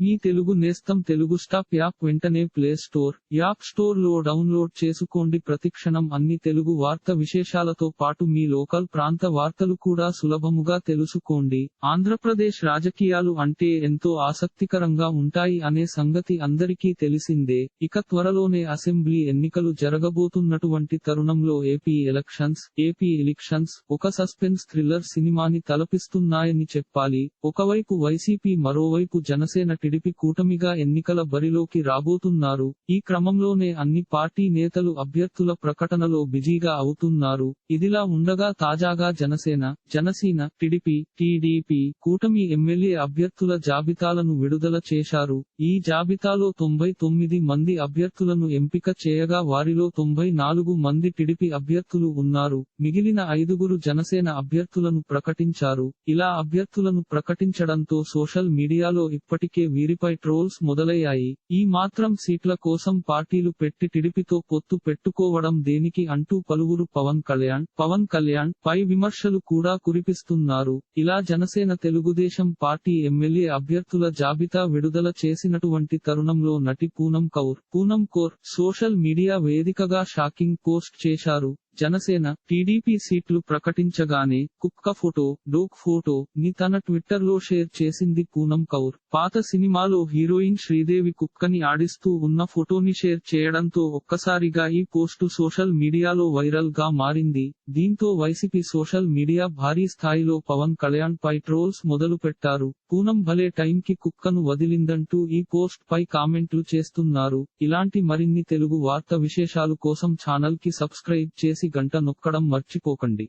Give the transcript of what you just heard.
మీ తెలుగు నేస్తం Telugu stop app వెంటనే play store app స్టోర్లో డౌన్లోడ్ చేసుకోండి. ప్రతిక్షణం అన్ని తెలుగు వార్త విశేషాలతో పాటు మీ లోకల్ ప్రాంత వార్తలు కూడా సులభముగా తెలుసుకోండి. ఆంధ్రప్రదేశ్ రాజకీయాలు అంటే ఎంతో ఆసక్తికరంగా ఉంటాయి అనే సంగతి అందరికీ తెలిసిందే. ఇక త్వరలోనే అసెంబ్లీ ఎన్నికలు జరగబోతున్నటువంటి తరుణంలో A P elections A P elections ఒక సస్పెన్స్ థ్రిల్లర్ సినిమాని తలపిస్తున్నాయని చెప్పాలి. ఒకవైపు వైసీపీ మరోవైపు జనసేన టిడిపి కూటమిగా ఎన్నికల బరిలోకి రాబోతున్నారు. ఈ క్రమంలోనే అన్ని పార్టీ నేతలు అభ్యర్థుల ప్రకటనలో బిజీగా అవుతున్నారు. ఇదిలా ఉండగా తాజాగా జనసేన జనసేన టిడిపి టీడీపీ కూటమి ఎమ్మెల్యే అభ్యర్థుల జాబితాలను విడుదల చేశారు. ఈ జాబితాలో తొంభై తొమ్మిది మంది అభ్యర్థులను ఎంపిక చేయగా వారిలో తొంభై నాలుగు మంది టిడిపి అభ్యర్థులు ఉన్నారు. మిగిలిన ఐదుగురు జనసేన అభ్యర్థులను ప్రకటించారు. ఇలా అభ్యర్థులను ప్రకటించడంతో సోషల్ మీడియాలో ఇప్పటికే వీరిపై ట్రోల్స్ మొదలయ్యాయి. ఈ మాత్రం సీట్ల కోసం పార్టీలు పెట్టి టిడిపితో పొత్తు పెట్టుకోవడం దేనికి అంటూ పలువురు పవన్ కళ్యాణ్ పవన్ కళ్యాణ్ పై విమర్శలు కూడా కురిపిస్తున్నారు. ఇలా జనసేన తెలుగుదేశం పార్టీ ఎమ్మెల్యే అభ్యర్థుల జాబితా విడుదల చేసినటువంటి తరుణంలో నటి పూనం కౌర్ పూనం కౌర్ సోషల్ మీడియా వేదికగా షాకింగ్ పోస్ట్ చేశారు. జనసేన టీడీపీ సీట్లు ప్రకటించగానే కుక్క ఫోటో డోక్ ఫోటోని తన ట్విట్టర్లో షేర్ చేసింది పూనం కౌర్. పాత సినిమాలో హీరోయిన్ శ్రీదేవి కుక్కని ఆడిస్తూ ఉన్న ఫోటోని షేర్ చేయడంతో ఒక్కసారిగా ఈ పోస్టు సోషల్ మీడియాలో వైరల్గా మారింది. దీంతో వైసీపీ సోషల్ మీడియా భారీ స్థాయిలో పవన్ కళ్యాణ్ పై ట్రోల్స్ మొదలు పెట్టారు పూనం భలే టైంకి కుక్కను వదిలిందంటూ ఈ పోస్ట్ పై కామెంట్లు చేస్తున్నారు. ఇలాంటి మరిన్ని తెలుగు వార్త విశేషాలు కోసం ఛానల్కి సబ్స్క్రైబ్ చేసి గంట నొక్కడం మర్చిపోకండి.